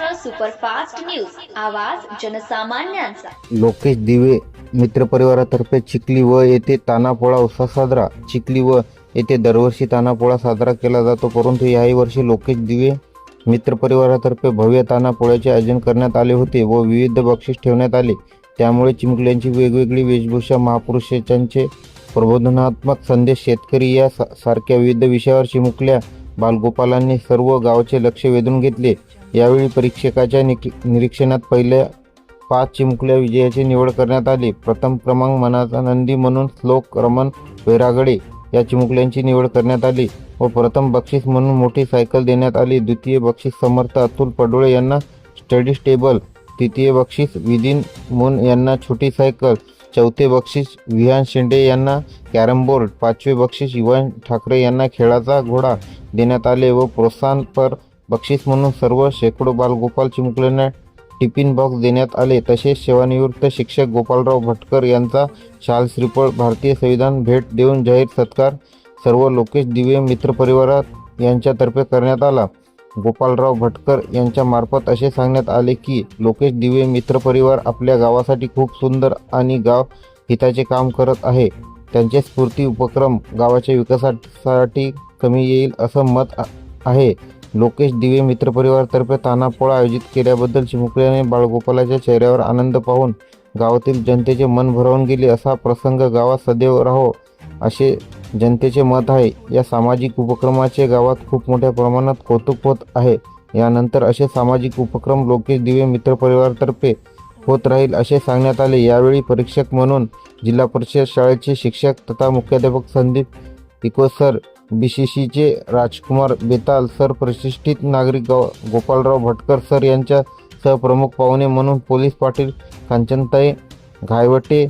Superfast news. आवाज जनसामान्यांचा. लोकेश दिवे मित्रपरिवारातर्फे चिखली व येथे तानापोळा उत्सव साजरा. चिखली व येथे दरवर्षी तानापोळा साजरा केला जातो परंतु याही वर्षी लोकेश दिवे मित्रपरिवारातर्फे भव्य तानापोळ्याचे आयोजन करण्यात आले होते व विविध बक्षीस ठेवण्यात आले. त्यामुळे चिमुकल्यांची वेगवेगळी वेशभूषा महापुरुषांचे प्रबोधनात्मक संदेश शेतकरी या सारख्या विविध विषयावर चिमुकल्या बालगोपालांनी सर्व गावचे लक्ष वेधून घेतले. यावेळी परीक्षकाच्या निक- निरीक्षणात पहिल्या पाच चिमुकल्या विजयाची निवड करण्यात आली. प्रथम क्रमांक मनाचा नंदी म्हणून श्लोक रमण वैरागडे या चिमुकल्यांची निवड करण्यात आली व प्रथम बक्षीस म्हणून मोठी सायकल देण्यात आली. द्वितीय बक्षीस समर्थ अतुल पडोळे यांना स्टडी स्टेबल तृतीय बक्षीस विदिन मुन यांना छोटी सायकल चौथे बक्षीस विहान शेंडे यांना कॅरम बोर्ड पाचवे बक्षीस युवान ठाकरे यांना खेळाचा घोडा देण्यात आले व प्रोत्साहनपर बक्षीस म्हणून सर्व शेकडो बालगोपाल चिमुकल्यांना टिफिन बॉक्स देण्यात आले. तसेच सेवानिवृत्त शिक्षक गोपालराव भटकर यांचा शाल श्रीफळ भारतीय संविधान भेट देऊन जाहीर सत्कार सर्व लोकेश दिवे मित्रपरिवारात यांच्यातर्फे करण्यात आला. गोपालराव भटकर यांच्यामार्फत असे सांगण्यात आले की लोकेश दिवे मित्रपरिवार आपल्या गावासाठी खूप सुंदर आणि गाव हिताचे काम करत आहे. त्यांचे स्फूर्ती उपक्रम गावाच्या विकासासाठी कमी येईल असं मत आहे. लोकेश दिवे मित्रपरिवारातर्फे तानापोळा आयोजित केल्याबद्दल चिमुकल्याने बाळगोपालाच्या चेहऱ्यावर आनंद पाहून गावातील जनतेचे मन भरावून गेले. असा प्रसंग गावात सदैव राहो असे जनतेचे मत आहे. या सामाजिक उपक्रमाचे गावात खूप मोठ्या प्रमाणात कौतुक होत आहे. यानंतर असे सामाजिक उपक्रम लोकेश दिवे मित्रपरिवारातर्फे होत राहील असे सांगण्यात आले. यावेळी परीक्षक म्हणून जिल्हा परिषद शाळेचे शिक्षक तथा मुख्याध्यापक संदीप इकोसर बीसीसीचे राजकुमार बेताल सर प्रतिष्ठित नागरिक गो गोपालराव भटकर सर यांच्या सहप्रमुख पाहुणे म्हणून पोलीस पाटील कांचनताई घायवटे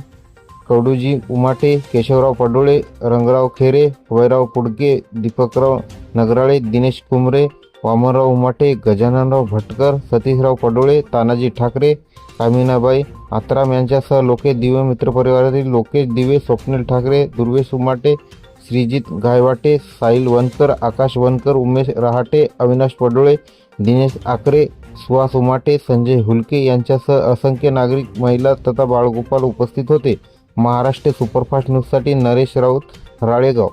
कडूजी उमाटे केशवराव पडोळे रंगराव खेरे वैराव कुडके दीपकराव नगराळे दिनेश कुमरे वामनराव उमाटे गजाननराव भटकर सतीशराव पडोळे तानाजी ठाकरे कामिनाबाई आत्राम यांच्यासह लोकेश दिवे मित्रपरिवारातील लोकेश दिवे स्वप्नील ठाकरे दुर्वेश उमाटे श्रीजित गायवाटे साहिल वनकर आकाश वनकर उमेश रहाटे अविनाश पडोळे दिनेश आकरे सुहास उमाटे संजय हुलके यांच्यासह असंख्य नागरिक महिला तथा बाळगोपाल उपस्थित होते. महाराष्ट्र सुपरफास्ट न्यूजसाठी नरेश राऊत राळेगाव.